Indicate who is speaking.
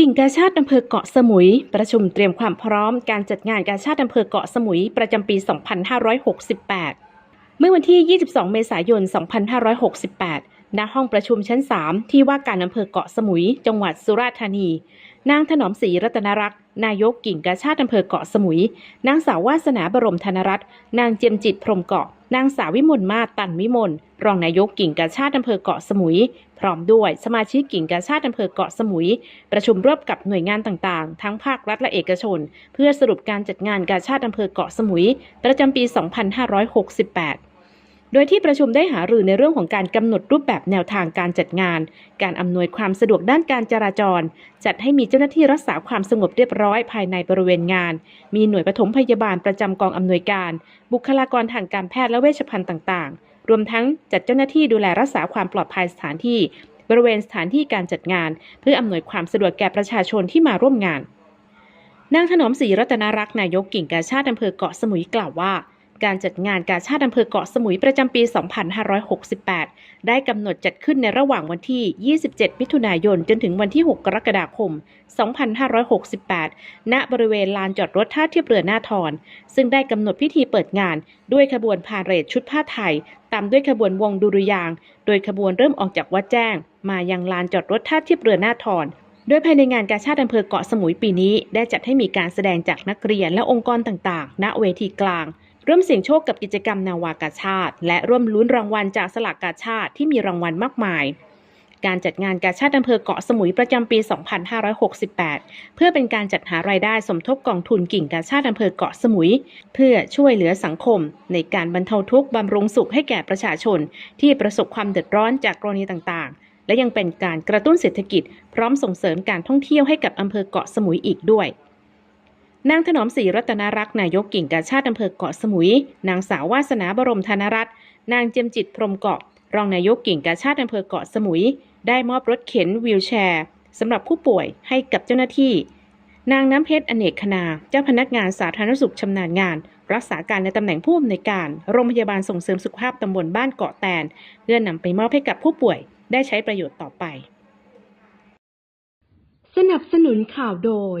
Speaker 1: กิ่งกาชาติอำเภอเกาะสมุย ประชุมเตรียมความพร้อมการจัดงานกาชาติอำเภอเกาะสมุยประจำปี 2568 เมื่อวันที่ 22 เมษายน 2568 ณ ห้องประชุมชั้น 3 ที่ว่าการอำเภอเกาะสมุย จังหวัดสุราษฎร์ธานี นางถนอมศรีรัตนรักษ์ นายกกิ่งกาชาติอำเภอเกาะสมุย นางสาววาสนาบรมธนรัตน์ นางเจียมจิตพรมเกาะ นางสาววิมลมาตันวิมลรองนายกกิ่งกาชาติอำเภอเกาะสมุย พร้อมด้วยสมาชิกกิ่งกาชาติอำเภอเกาะสมุย ประชุมร่วมกับหน่วยงานต่างๆ ทั้งภาครัฐและเอกชน เพื่อสรุปการจัดงานกาชาติอำเภอเกาะสมุย ประจำปี 2568 ดยที่ประชุมได้หารือในเรื่องของการกำหนดรูปแบบแนวทางการจัดงาน การอำนวยความสะดวกด้านการจราจร จัดให้มีเจ้าหน้าที่รักษาความสงบเรียบร้อยภายในบริเวณงาน มีหน่วยปฐมพยาบาลประจำกองอำนวยการ บุคลากรทางการแพทย์และเวชภัณฑ์ต่างๆ รวมทั้งจัดเจ้าหน้าที่ดูแลรักษาความปลอดภัยสถานที่ บริเวณสถานที่การจัดงาน เพื่ออำนวยความสะดวกแก่ประชาชนที่มาร่วมงานนางถนอมศรีรัตนรักษ์นายกกิ่งกาชาติอำเภอเกาะสมุยกล่าวว่า การจัดงานกาชาติอำเภอเกาะสมุยประจำปี 2568 ได้กำหนดจัดขึ้นในระหว่างวันที่ 27 มิถุนายน จนถึงวันที่ 6 กรกฎาคม 2568 ณ บริเวณลานจอดรถท่าเทียบเรือหน้าทอน ซึ่งได้กำหนดพิธีเปิดงาน ด้วยขบวนพาเหรดชุดผ้าไทย ตามด้วยขบวนวงดุริยาง โดยขบวนเริ่มออกจากวัดแจ้ง มายังลานจอดรถท่าเทียบเรือหน้าทอนโดยภายในงานกาชาติอำเภอเกาะสมุยปีนี้ ได้จัดให้มีการแสดงจากนักเรียนและองค์กรต่างๆ ณ เวทีกลาง ร่วมเสี่ยงโชคกับกิจกรรมนาวากาชาติ และร่วมลุ้นรางวัลจากสลากกาชาติที่มีรางวัลมากมาย การจัดงานกาชาติอำเภอเกาะสมุยประจำปี 2568 เพื่อเป็นการจัดหารายได้สมทบกองทุนกิ่งกาชาติอำเภอเกาะสมุย เพื่อช่วยเหลือสังคม ในการบรรเทาทุกข์บำรุงสุขให้แก่ประชาชน ที่ประสบความเดือดร้อนจากกรณีต่างๆ และยังเป็นการกระตุ้นเศรษฐกิจ พร้อมส่งเสริมการท่องเที่ยวให้กับอำเภอเกาะสมุยอีกด้วย นางถนอมศรีรัตนรักษ์นายกกิ่งกาชาติอำเภอเกาะสมุย นางสาววาสนาบรมธนรัตน์นางเจียมจิตพรมเกาะ รองนายกกิ่งกาชาติอำเภอเกาะสมุย ได้มอบรถเข็นวีลแชร์สำหรับผู้ป่วยให้กับเจ้าหน้าที่ นางน้ำเพชรอเนกคณา เจ้าพนักงานสาธารณสุขชำนาญงาน รักษาการในตำแหน่งผู้อำนวยการ โรงพยาบาลส่งเสริมสุขภาพตำบลบ้านเกาะแตน เพื่อนำไปมอบให้กับผู้ป่วยได้ใช้ประโยชน์ต่อไป สนับสนุนข่าวโดย